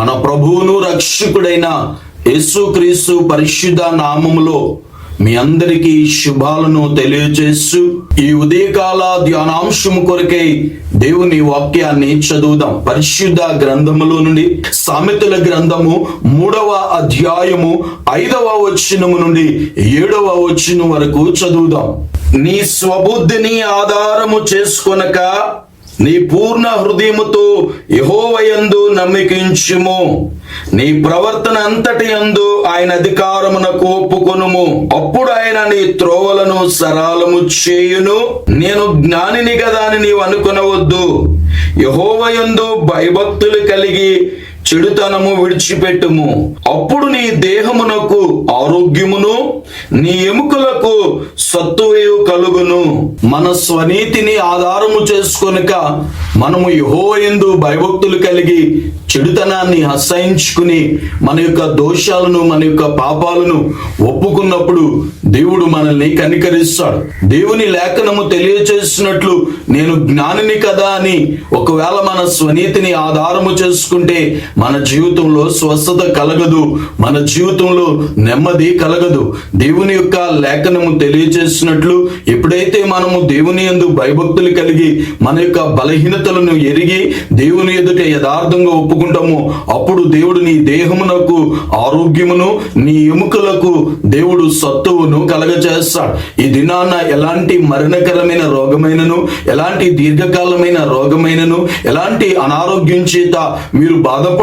మన ప్రభువును రక్షకుడైన యేసుక్రీస్తు పరిశుద్ధ నామములో మీ అందరికీ శుభాలను తెలియజేస్తూ ఈ ఉదయకాల ధ్యానాంశము కొరకై దేవుని వాక్యాన్ని చదువుదాం. పరిశుద్ధ గ్రంథములో నుండి సామెతల గ్రంథము మూడవ అధ్యాయము ఐదవ వచనము నుండి ఏడవ వచనం వరకు చదువుదాం. నీ స్వబుద్ధిని ఆధారము చేసుకొనక నీ పూర్ణ హృదయముతో యహోవయందు నమ్మికించుము. నీ ప్రవర్తన అంతటి యందు ఆయన అధికారమునకు ఒప్పుకొనుము. అప్పుడు ఆయన నీ త్రోవలను సరాలము చేయును. నేను జ్ఞానిని కదా అని నీవు అనుకునవద్దు. యహోవయందు భయభక్తులు కలిగి చెడుతనము విడిచిపెట్టుము. అప్పుడు నీ దేహమునకు ఆరోగ్యమును నీ ఎముకలకు సత్తువేయు కలుగును. మన స్వనీతిని ఆధారము చేసుకొనక మనము యహోయందు భయభక్తులు కలిగి చెడుతనాన్ని అసహించుకుని మన యొక్క దోషాలను మన యొక్క పాపాలను ఒప్పుకున్నప్పుడు దేవుడు మనల్ని కనికరిస్తాడు. దేవుని లేఖనము తెలియచేసినట్లు నేను జ్ఞానిని కదా అని ఒకవేళ మన స్వనీతిని ఆధారము చేసుకుంటే మన జీవితంలో స్వస్థత కలగదు మన జీవితంలో నెమ్మది కలగదు. దేవుని యొక్క లేఖనము తెలియజేసినట్లు ఎప్పుడైతే మనము దేవుని యందు భయభక్తులు కలిగి మన యొక్క బలహీనతలను ఎరిగి దేవుని ఎదుట యథార్థంగా ఒప్పుకుంటామో అప్పుడు దేవుడు నీ దేహమునకు ఆరోగ్యమును నీ ఎముకలకు దేవుడు సత్తువును కలగచేస్తాడు. ఈ దినాన ఎలాంటి మరణకరమైన రోగమైనను ఎలాంటి దీర్ఘకాలమైన రోగమైనను ఎలాంటి అనారోగ్యం చేత మీరు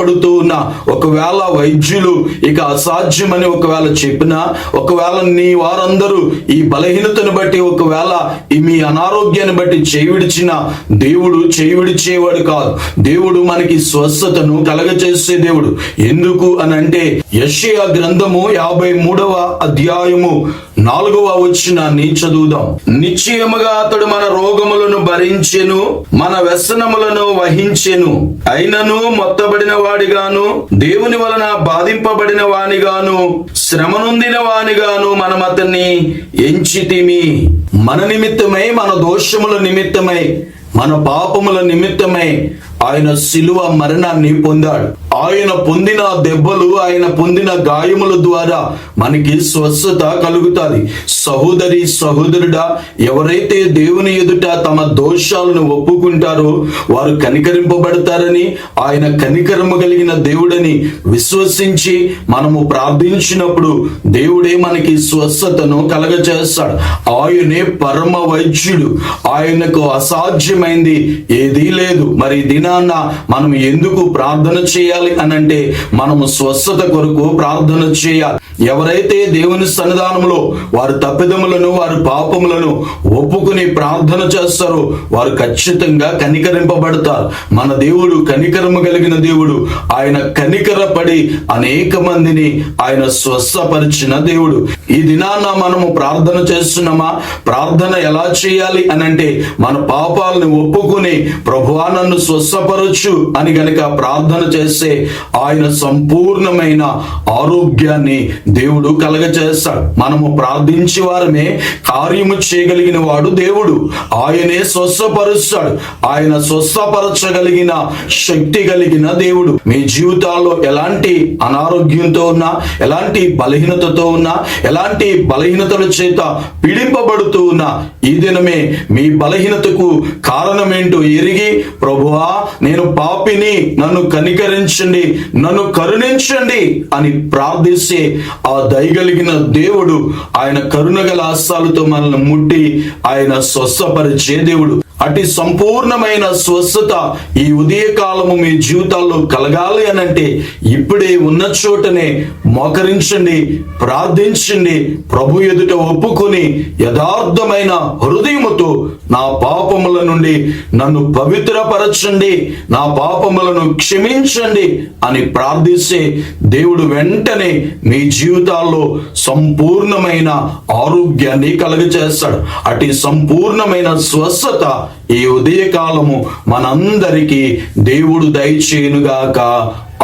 బాధపడుతూ ఉన్నా ఒకవేళ వైద్యులు ఇక అసాధ్యమని ఒకవేళ చెప్పినా ఒకవేళ నీ వారందరూ ఈ బలహీనతను బట్టి ఒకవేళ ఈ మీ అనారోగ్యాన్ని బట్టి చేయి విడిచిన దేవుడు చేయి విడిచేవాడు కాదు. దేవుడు మనకి స్వస్థతను కలగచేసే దేవుడు. ఎందుకు అని అంటే యషయా గ్రంథము యాభై మూడవ అధ్యాయము నాలుగవ వచ్చినాన్ని చదువుదాం. నిశ్చయముగా అతడు మన రోగములను భరించెను మన వ్యసనములను వహించెను. అయినను మొత్తబడిన వాడిగాను. దేవుని వలన బాధింపబడిన వానిగాను శ్రమనుందిన వానిగాను మనం అతన్ని ఎంచితిమి. మన నిమిత్తమై మన దోషముల నిమిత్తమై మన పాపముల నిమిత్తమై ఆయన శిలువ మరణాన్ని పొందాడు. ఆయన పొందిన దెబ్బలు ఆయన పొందిన గాయముల ద్వారా మనకి స్వస్థత కలుగుతుంది. సహోదరి సహోదరుడా ఎవరైతే దేవుని ఎదుట తమ దోషాలను ఒప్పుకుంటారో వారు కనికరింపబడతారని ఆయన కనికరము కలిగిన దేవుడని విశ్వసించి మనము ప్రార్థించినప్పుడు దేవుడే మనకి స్వస్థతను కలగచేస్తాడు ఆయనే పరమ వైద్యుడు. ఆయనకు అసాధ్యమైంది ఏదీ లేదు. మరి దినాన్న మనం ఎందుకు ప్రార్థన చేయాలి? అని అంటే మనము స్వస్థత కొరకు ప్రార్థన చేయాలి. ఎవరైతే దేవుని సన్నిధానంలో వారి తప్పిదములను వారి పాపములను ఒప్పుకుని ప్రార్థన చేస్తారో వారు ఖచ్చితంగా కనికరింపబడతారు. మన దేవుడు కనికరము కలిగిన దేవుడు. ఆయన కనికరపడి అనేక మందిని ఆయన స్వస్థపరిచిన దేవుడు. ఈ దినాన మనము ప్రార్థన చేస్తున్నామా? ప్రార్థన ఎలా చేయాలి అని అంటే మన పాపాలను ఒప్పుకుని ప్రభువా నన్ను స్వస్థపరచు అని గనక ప్రార్థన చేస్తే ఆయన సంపూర్ణమైన ఆరోగ్యాన్ని దేవుడు కలగచేస్తాడు మనము ప్రార్థించే వారమే కార్యము చేయగలిగిన వాడు దేవుడు. ఆయనే స్వస్థపరుస్తాడు. ఆయన స్వస్థపరచగలిగిన శక్తి కలిగిన దేవుడు. మీ జీవితాల్లో ఎలాంటి అనారోగ్యంతో ఉన్నా ఎలాంటి బలహీనతతో ఉన్నా ఎలాంటి బలహీనతల చేత పీడింపబడుతూ ఉన్నా ఈ దినమే మీ బలహీనతకు కారణమేంటో ఎరిగి ప్రభువా నేను పాపిని నన్ను కనికరించండి నన్ను కరుణించండి అని ప్రార్థిస్తే ఆ దయగలిగిన దేవుడు ఆయన కరుణగల హస్తాలతో మనల్ని ముట్టి ఆయన స్వస్థపరిచే దేవుడు. అటు సంపూర్ణమైన స్వస్థత ఈ ఉదయకాలము మీ జీవితాల్లో కలగాలి అనంటే ఇప్పుడే ఉన్న చోటనే మోకరించండి ప్రార్థించండి ప్రభు ఎదుట ఒప్పుకొని యథార్థమైన హృదయముతో నా పాపముల నుండి నన్ను పవిత్రపరచండి నా పాపములను క్షమించండి అని ప్రార్థిస్తే దేవుడు వెంటనే మీ జీవితాల్లో సంపూర్ణమైన ఆరోగ్యాన్ని కలుగజేస్తాడు. అటు సంపూర్ణమైన స్వస్థత ఈ ఉదయకాలము మనందరికీ దేవుడు దయచేయునుగాక.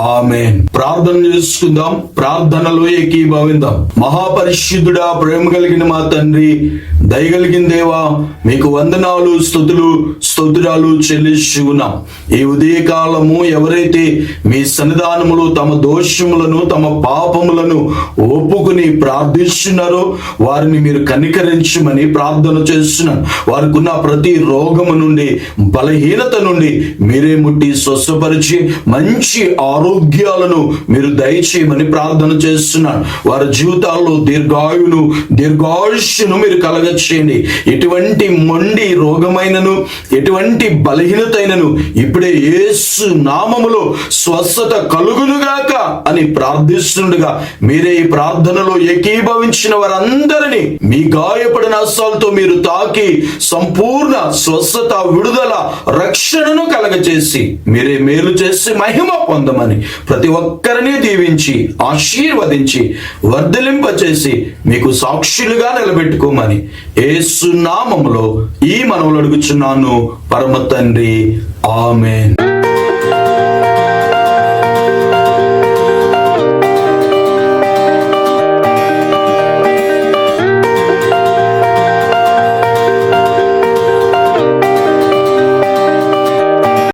ఆమెన్. ప్రార్థన చేసుకుందాం. ప్రార్థనలో ఏకీభవిందాం. మహాపరిశుద్ధుడా ప్రేమ కలిగిన మా తండ్రి దయగలిగిన దేవా మీకు వందనాలు స్థుతులు స్తోత్రాలు చెల్లించి ఈ ఉదయకాలము ఎవరైతే మీ సన్నిధానములు తమ దోషములను తమ పాపములను ఒప్పుకుని ప్రార్థిస్తున్నారో వారిని మీరు కనికరించమని ప్రార్థన చేస్తున్నాను వారికి ఉన్న ప్రతి రోగము నుండి బలహీనత నుండి మీరే ముట్టి స్వస్థపరిచి మంచి ఆరోగ్యాలను మీరు దయచేయమని ప్రార్థన చేస్తున్నాను వారి జీవితాల్లో దీర్ఘాయును దీర్ఘాయుష్యును మీరు కలగచ్చేయండి ఎటువంటి మొండి రోగమైనను ఎటువంటి బలహీనతైనను ఇప్పుడే యేసు నామములో స్వస్థత కలుగునుగాక అని ప్రార్థిస్తుండగా మీరే ఈ ప్రార్థనలో ఏకీభవించిన వారందరినీ మీ గాయపడిన అస్సాలతో మీరు తాకి సంపూర్ణ స్వస్థత విడుదల రక్షణను కలగచేసి మీరే మేలు చేసి మహిమ పొందమని ప్రతి ఒక్కరిని దీవించి ఆశీర్వదించి వర్ధలింపచేసి మీకు సాక్షులుగా నిలబెట్టుకోమని ఏసునామంలో ఈ మనవులు అడుగుచున్నాను. పరమ తండ్రి ఆమెన్.